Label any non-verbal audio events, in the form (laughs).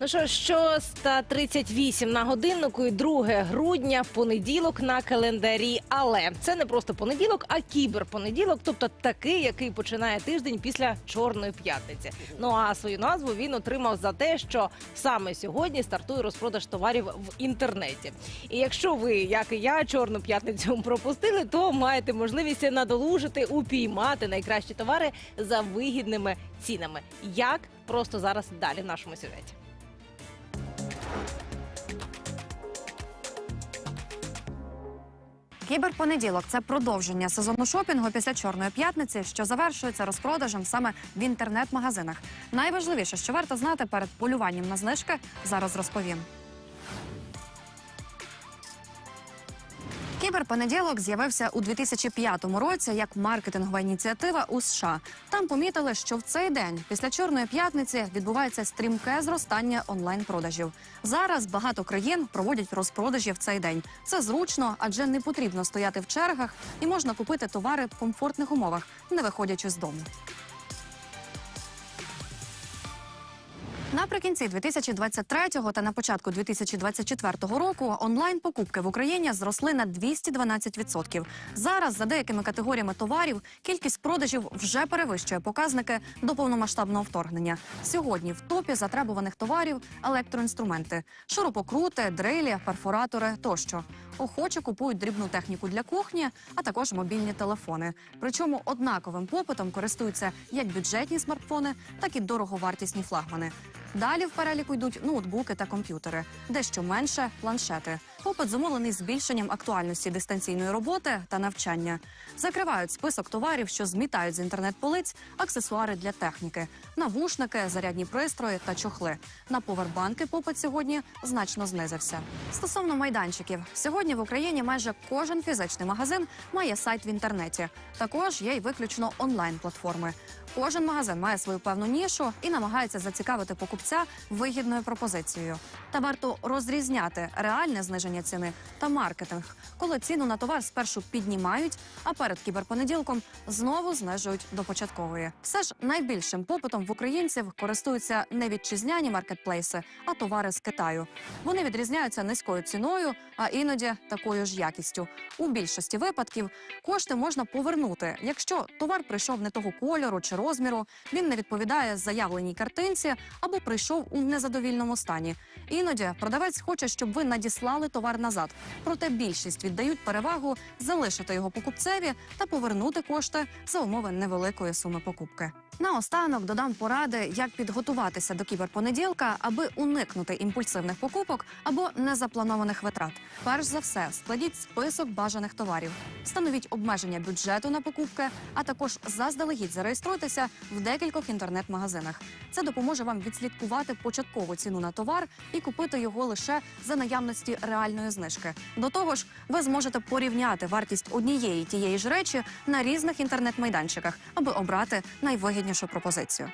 Ну що, 6.38 на годиннику і 2 грудня, понеділок на календарі. Але це не просто понеділок, а кіберпонеділок, тобто такий, який починає тиждень після Чорної п'ятниці. Ну а свою назву він отримав за те, що саме сьогодні стартує розпродаж товарів в інтернеті. І якщо ви, як і я, чорну п'ятницю (laughs) пропустили, то маєте можливість надолужити, упіймати найкращі товари за вигідними цінами. Як просто зараз далі в нашому сюжеті. Кіберпонеділок це продовження сезону шопінгу після чорної п'ятниці, що завершується розпродажем саме в інтернет-магазинах. Найважливіше, що варто знати перед полюванням на знижки, зараз розповім. Кіберпонеділок з'явився у 2005 році як маркетингова ініціатива у США. Там помітили, що в цей день після чорної п'ятниці відбувається стрімке зростання онлайн-продажів. Зараз багато країн проводять розпродажі в цей день. Це зручно, адже не потрібно стояти в чергах і можна купити товари в комфортних умовах, не виходячи з дому. Наприкінці 2023 та на початку 2024 року онлайн покупки в Україні зросли на 212%. Зараз за деякими категоріями товарів кількість продажів вже перевищує показники до повномасштабного вторгнення. Сьогодні в топі затребуваних товарів електроінструменти, шурупокрути, дрилі, перфоратори тощо. Охоче купують дрібну техніку для кухні, а також мобільні телефони. Причому однаковим попитом користуються як бюджетні смартфони, так і дороговартісні флагмани. Далі в переліку йдуть ноутбуки та комп'ютери, дещо менше планшети. Попит замовлений збільшенням актуальності дистанційної роботи та навчання. Закривають список товарів, що змітають з інтернет-полиць, аксесуари для техніки, навушники, зарядні пристрої та чохли. На повербанки попит сьогодні значно знизився. Стосовно майданчиків, сьогодні в Україні майже кожен фізичний магазин має сайт в інтернеті. Також є й виключно онлайн-платформи. Кожен магазин має свою певну нішу і намагається зацікавити покупця вигідною пропозицією. Та варто розрізняти реальне зниження ціни та маркетинг, коли ціну на товар спершу піднімають, а перед кіберпонеділком знову знижують до початкової. Все ж найбільшим попитом в українців користуються не вітчизняні маркетплейси, а товари з Китаю. Вони відрізняються низькою ціною, а іноді такою ж якістю. У більшості випадків кошти можна повернути, якщо товар прийшов не того кольору чи розміру, він не відповідає заявленій картинці або прийшов у незадовільному стані. Іноді продавець хоче, щоб ви надіслали товар назад. Проте більшість віддають перевагу залишити його покупцеві та повернути кошти за умови невеликої суми покупки. Наостанок додам поради, як підготуватися до кіберпонеділка, аби уникнути імпульсивних покупок або незапланованих витрат. Перш за все, складіть список бажаних товарів, встановіть обмеження бюджету на покупки, а також заздалегідь зареєструйтеся в декількох інтернет-магазинах. Це допоможе вам відслідкувати початкову ціну на товар і купити його лише за наявності реальної знижки. До того ж, ви зможете порівняти вартість однієї тієї ж речі на різних інтернет-майданчиках, аби обрати найвигіднішу пропозицію.